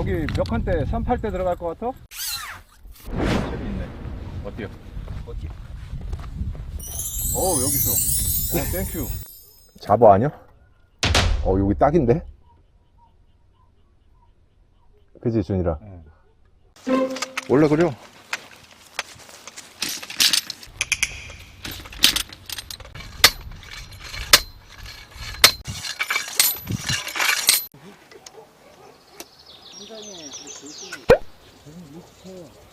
여기 몇 칸대 38대 들어갈 것 같아? 책이 있네 어때요? 어디? 어 여기서 어 땡큐 잡어 아니야? 어 여기 딱인데? 그지 준이라 원래 그래요 tail.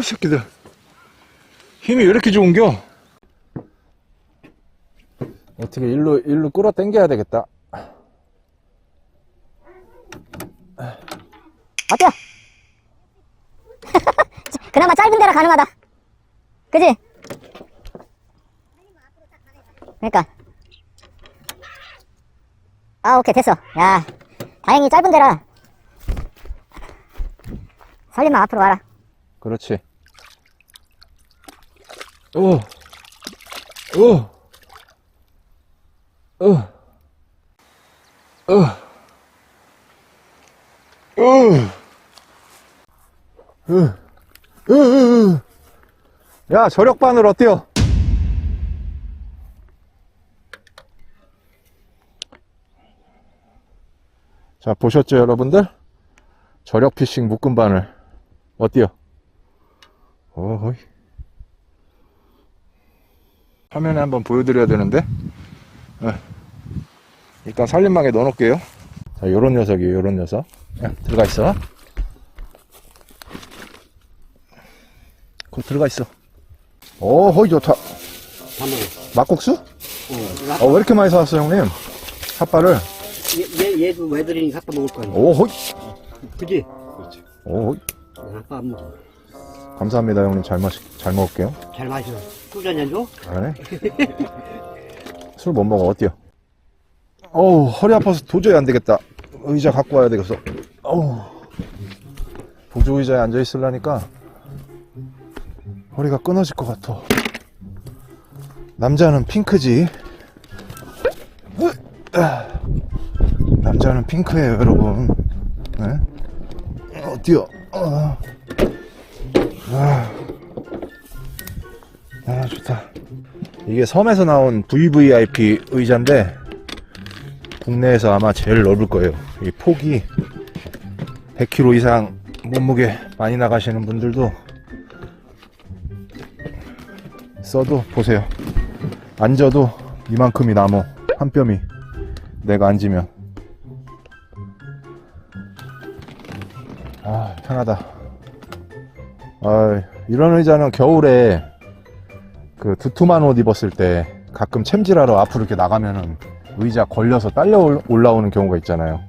와 새끼들 힘이 왜 이렇게 좋은겨 어떻게 일로 일로 끌어 당겨야 되겠다 어때요? 그나마 짧은 데라 가능하다. 그지? 그러니까. 아, 오케이, 됐어. 야, 다행히 짧은 데라. 살림만 앞으로 와라. 그렇지 오 오. 어. 어. 어. 야, 저력 바늘 어때요? 자, 보셨죠, 여러분들? 저력 피싱 묶음 바늘. 어때요? 어이. 화면에 한번 보여드려야 되는데. 어. 일단 살림망에 넣어놓을게요. 자, 요런 녀석이에요, 요런 녀석. 야, 들어가 있어. 곧 들어가 있어. 오, 허이 좋다. 막국수? 어. 어, 왜 이렇게 많이 사왔어, 형님? 핫바를. 얘, 얘, 얘도 외들이니 갖다 먹을 거 아니야. 오, 허이. 그지? 오, 허이. 아빠 안 먹어. 감사합니다, 형님. 잘 마시, 잘 먹을게요. 잘 마셔. 소주한잔 줘? 네. 술 못 먹어, 어때요? 어우, 허리 아파서 도저히 안 되겠다. 의자 갖고 와야 되겠어. 어우. 보조 의자에 앉아 있으려니까 허리가 끊어질 것 같아. 남자는 핑크지. 남자는 핑크예요, 여러분. 네? 어때요? 어. 이게 섬에서 나온 VVIP 의자인데 국내에서 아마 제일 넓을 거예요. 이 폭이 100kg 이상 몸무게 많이 나가시는 분들도 써도 보세요. 앉아도 이만큼이 남어 한 뼘이 내가 앉으면 아 편하다. 아 이런 의자는 겨울에 그 두툼한 옷 입었을 때 가끔 챔질하러 앞으로 이렇게 나가면은 의자 걸려서 딸려 올- 올라오는 경우가 있잖아요.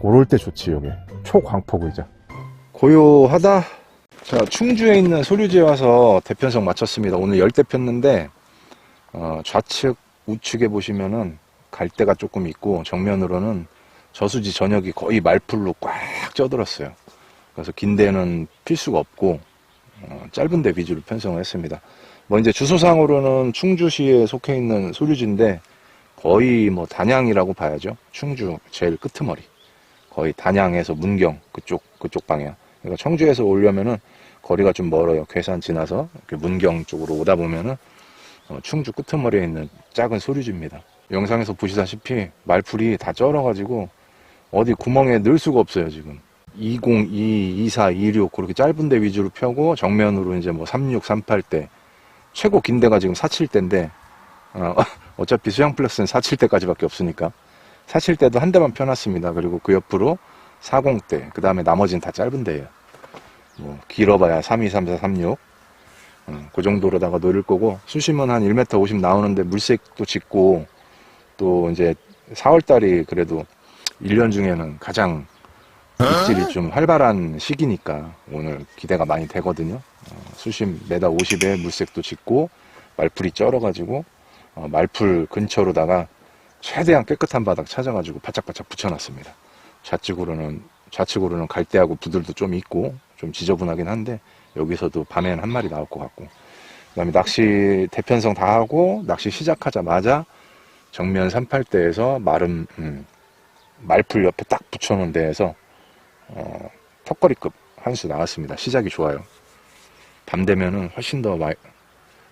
그럴 때 좋지, 여기. 초광폭 의자. 고요하다. 자, 충주에 있는 소류지에 와서 대편성 마쳤습니다. 오늘 열대 폈는데, 어, 좌측, 우측에 보시면은 갈대가 조금 있고, 정면으로는 저수지 전역이 거의 말풀로 꽉 쪄들었어요. 그래서 긴 데는 필 수가 없고, 어, 짧은 데 위주로 편성을 했습니다. 뭐 이제 주소상으로는 충주시에 속해 있는 소류지인데 거의 뭐 단양이라고 봐야죠. 충주 제일 끄트머리. 거의 단양에서 문경 그쪽 그쪽 방향. 그러니까 청주에서 오려면은 거리가 좀 멀어요. 괴산 지나서 문경 쪽으로 오다 보면은 어, 충주 끄트머리에 있는 작은 소류지입니다. 영상에서 보시다시피 말풀이 다 쩔어가지고 어디 구멍에 넣을 수가 없어요 지금. 202, 24, 26 그렇게 짧은 데 위주로 펴고 정면으로 이제 뭐 36, 38대 최고 긴 데가 지금 47대인데 어, 어차피 수양 플러스는 47대까지밖에 없으니까 사칠 때도 한 대만 펴놨습니다. 그리고 그 옆으로 40대, 그 다음에 나머지는 다 짧은 대예요. 뭐 길어봐야 32, 34, 36. 음, 그 정도로다가 노릴 거고 수심은 한 1m 50 나오는데 물색도 짙고 또 이제 4월달이 그래도 1년 중에는 가장 입질이 좀 활발한 시기니까 오늘 기대가 많이 되거든요. 어, 수심 메다 50에 물색도 짙고 말풀이 쩔어가지고 어, 말풀 근처로다가 최대한 깨끗한 바닥 찾아가지고 바짝바짝 붙여놨습니다. 좌측으로는 좌측으로는 갈대하고 부들도 좀 있고 좀 지저분하긴 한데 여기서도 밤에는 한 마리 나올 것 같고 그다음에 낚시 대편성 다 하고 낚시 시작하자마자 정면 38대에서 마름 음, 말풀 옆에 딱 붙여놓은 데에서 어, 턱걸이급 한 수 나왔습니다. 시작이 좋아요. 밤 되면은 훨씬 더 마,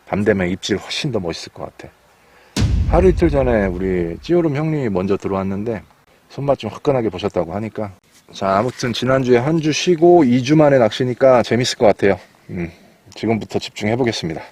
밤 되면 입질 훨씬 더 멋있을 것 같아. 하루 이틀 전에 우리 찌오름 형님이 먼저 들어왔는데 손맛 좀 화끈하게 보셨다고 하니까 자 아무튼 지난주에 한 주 쉬고 2주 만에 낚시니까 재밌을 것 같아요. 음, 지금부터 집중해 보겠습니다.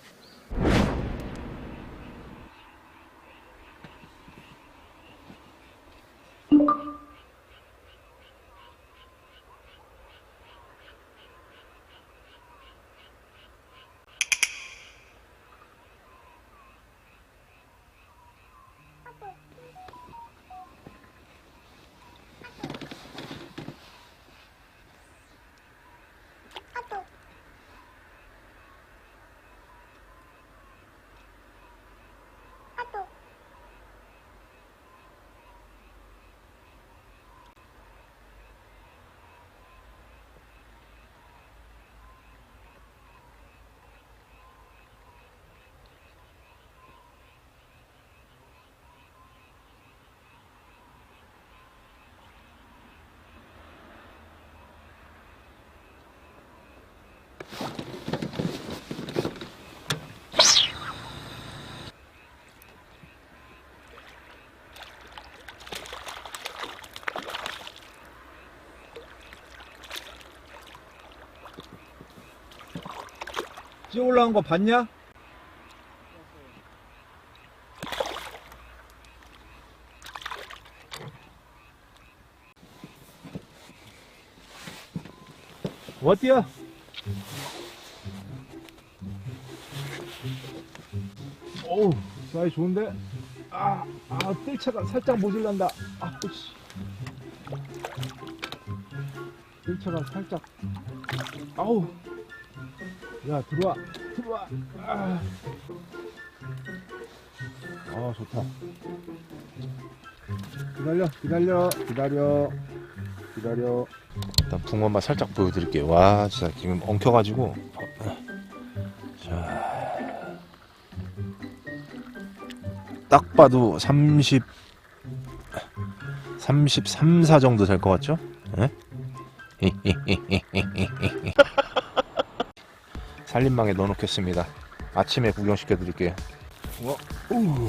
찌 올라온 거 봤냐? 어때요? 어우, 사이 좋은데? 아, 아, 뜰차가 살짝 모질란다. 아, 씨. 뜰차가 살짝. 아우. 야 들어와 들어와 아, 아 좋다 기다려 기다려 기다려 기다려 일단 붕어만 살짝 보여드릴게요. 와, 진짜 지금 엉켜가지고. 자. 딱 봐도 30, 33, 4 정도 될 것 같죠? 예? 살림망에 넣어놓겠습니다. 아침에 구경시켜 드릴게요. 우와, 우.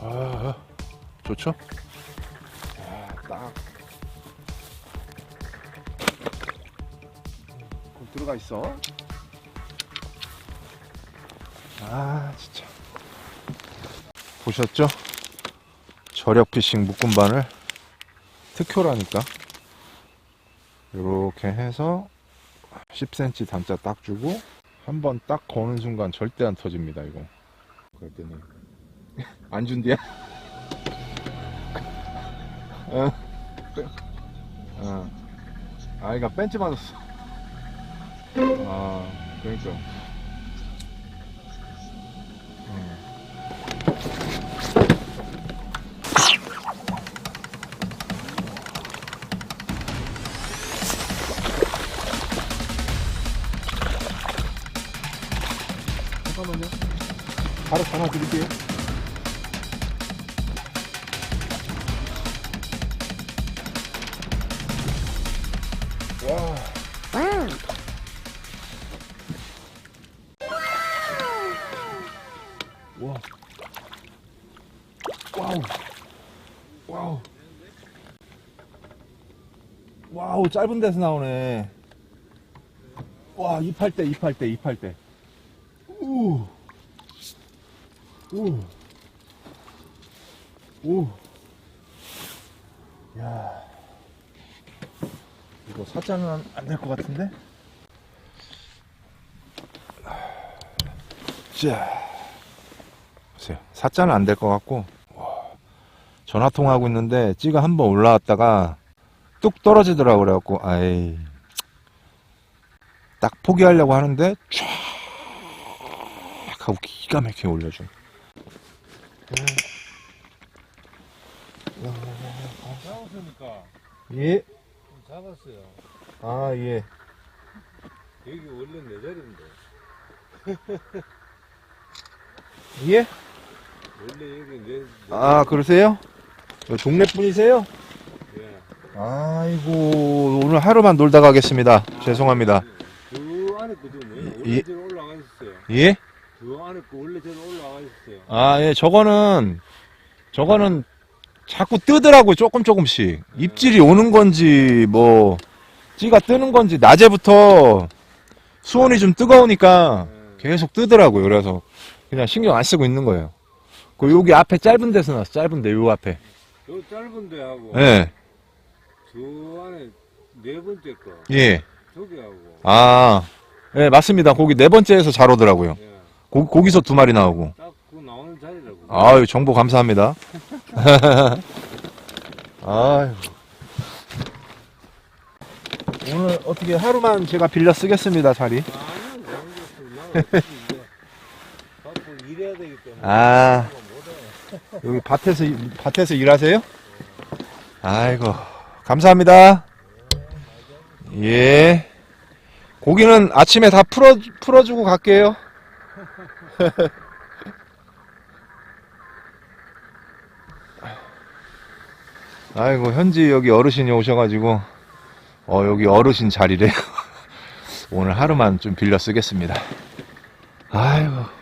아, 좋죠? 아, 딱. 거기 들어가 있어. 아, 진짜. 보셨죠? 저력 피싱 묶음바늘 특효라니까. 이렇게 해서 10cm 단자 딱 주고 한 번 딱 거는 순간 절대 안 터집니다, 이거. 그랬더니 안 준디야? 어. 어. 아, 이가 벤치 맞았어. 아, 그러니까. 잠깐만요. 바로 전화 드릴게요. 와. 와. 와우. 와우. 와우, 짧은 데서 나오네. 와, 2팔대, 2팔대, 2팔대. 우. 우. 우. 이거 사자는 안 될 것 같은데? 자, 보세요. 사자는 안 될 것 같고, 와, 전화 통화하고 있는데 찌가 한 번 올라왔다가 뚝 떨어지더라고 그래갖고, 아이, 딱 포기하려고 하는데 쫙 하고 기가 막히게 올려줘. 잡았으니까 예, 잡았어요. 아 예. 여기 원래 내 자리인데. 예? 원래 여기 내, 내 아 그러세요? 저 동네 분이세요? 예. 아이고 오늘 하루만 놀다 가겠습니다. 죄송합니다. 그 안에 거든요. 원래 예. 저는 올라가 있었어요. 예? 그 안에 거 원래 저는 올라가 있었어요. 아 예, 저거는 저거는 자꾸 뜨더라고 조금 조금씩 입질이 오는 건지 뭐 찌가 뜨는 건지 낮에부터 수온이 좀 뜨거우니까 계속 뜨더라고요. 그래서 그냥 신경 안 쓰고 있는 거예요. 그 여기 앞에 짧은 데서 났어. 짧은 데 요 앞에. 저 짧은 데 하고 예. 저 안에 네 번째 거 예. 저기 하고 아. 예, 맞습니다. 거기 네 번째에서 잘 오더라고요. 예. 고, 거기서 두 마리 나오고. 딱그 나오는 자리라고. 아유, 정보 감사합니다. 아유. 오늘 어떻게 하루만 제가 빌려 쓰겠습니다, 자리. 아니요, 나는 이제 바쁘 일해야 되기 때문에. 아. 여기 밭에서, 밭에서 일하세요? 아이고, 감사합니다. 예. 고기는 아침에 다 풀어, 풀어주고 갈게요. 아이고, 현지 여기 어르신이 오셔가지고, 어, 여기 어르신 자리래요. 오늘 하루만 좀 빌려 쓰겠습니다. 아이고.